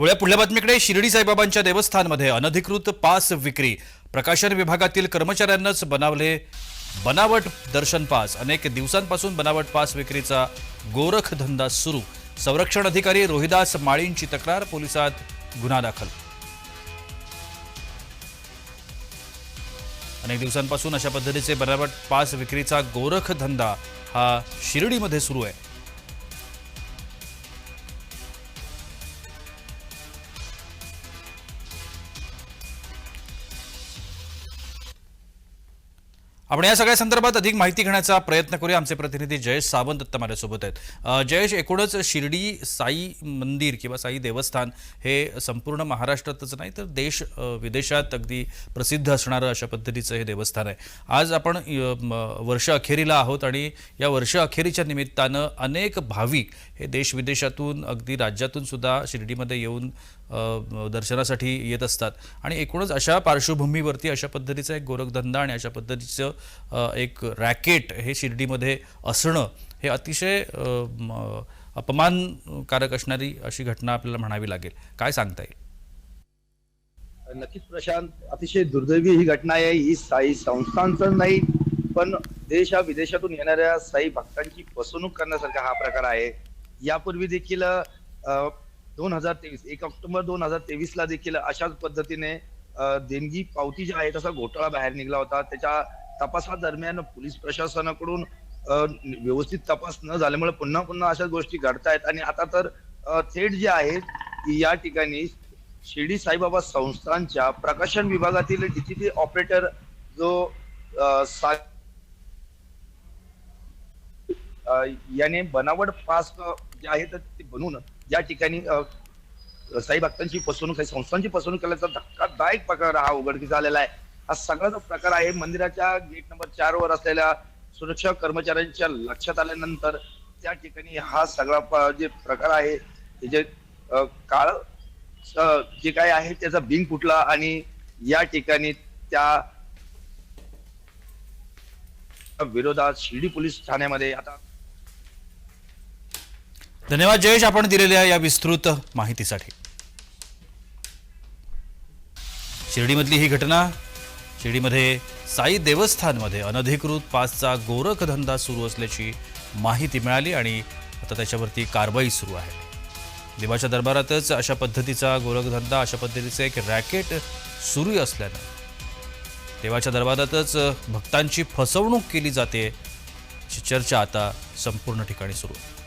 वळ्या पुढल्या बातमीकडे शिर्डी साईबाबांच्या देवस्थानमध्ये अनधिकृत पास विक्री. प्रकाशन विभागातील कर्मचाऱ्यांनाच बनावले बनावट दर्शन पास. अनेक दिवसांपासून बनावट पास विक्रीचा गोरख धंदा सुरू. संरक्षण अधिकारी रोहिदास माळींची तक्रार पोलिसात गुन्हा दाखल. अनेक दिवसांपासून अशा पद्धतीचे बनावट पास विक्रीचा गोरख धंदा हा शिर्डीमध्ये सुरू आहे. आपण या सगळ्या संदर्भात अधिक माहिती घेण्याचा प्रयत्न करूया. आमचे प्रतिनिधी जयेश सावंत आत्ता माझ्यासोबत आहेत. जयेश एकूणच शिर्डी साई मंदिर किंवा साई देवस्थान हे संपूर्ण महाराष्ट्रातच नाही तर देश विदेशात अगदी प्रसिद्ध असणारं अशा पद्धतीचं हे देवस्थान आहे. आज आपण वर्ष अखेरीला आहोत आणि या वर्ष अखेरीच्या निमित्तानं अनेक भाविक हे देश विदेशातून अगदी राज्यातून सुद्धा शिर्डीमध्ये येऊन दर्शनासाठी येत असतात. आणि एकूणच अशा पार्श्वभूमीवरती अशा पद्धतीचा एक गोरखधंदा आणि अशा पद्धतीचं एक रॅकेट हे शिर्डीमध्ये असणं हे अतिशय अपमानकारक असणारी अशी घटना आपल्याला म्हणावी लागेल. काय सांगता येईल? नक्कीच प्रशांत अतिशय दुर्दैवी ही घटना आहे. ही साई संस्थांचं नाही पण देश हा विदेशातून येणाऱ्या साई भक्तांची फसवणूक करण्यासारखा हा प्रकार आहे. यापूर्वी देखील दोन हजार तेवीस एक ऑक्टोबर दोन हजार तेवीस ला देखील अशाच पद्धतीने देणगी पावती जी आहे तसा घोटाळा बाहेर निघाला होता. त्याच्या तपासादरम्यान पोलीस प्रशासनाकडून व्यवस्थित तपास न झाल्यामुळे पुन्हा पुन्हा अशा गोष्टी घडतायत. आणि आता तर थेट जे आहेत या ठिकाणी शिर्डी साईबाबा संस्थांच्या प्रकाशन विभागातील डिजिटल ऑपरेटर जो सा- याने बनावट पास जे आहे तर ते बनवून या ठिकाणी साई भक्तांची फसवणूक आहे संस्थांची फसवणूक केल्याचा धक्कादायक प्रकार हा उघडकीस आलेला आहे. हा सगळा जो प्रकार आहे मंदिराच्या गेट नंबर चार वर असलेल्या सुरक्षा कर्मचाऱ्यांच्या लक्षात आल्यानंतर त्या ठिकाणी हा सगळा जे प्रकार आहे जे काळ जे काय आहे त्याचा बिंग फुटला आणि या ठिकाणी त्या विरोधात शिर्डी पोलीस ठाण्यामध्ये आता धन्यवाद जयेश आपण दिलेल्या या विस्तृत माहितीसाठी. शिर्डीमधली ही घटना शिर्डीमध्ये साई देवस्थानमध्ये अनधिकृत पासचा गोरखधंदा सुरू असल्याची माहिती मिळाली आणि आता त्याच्यावरती कारवाई सुरू आहे. देवाच्या दरबारातच अशा पद्धतीचा गोरखधंदा अशा पद्धतीचं एक रॅकेट सुरू असल्यानं देवाच्या दरबारातच भक्तांची फसवणूक केली जाते अशी चर्चा आता संपूर्ण ठिकाणी सुरू आहे.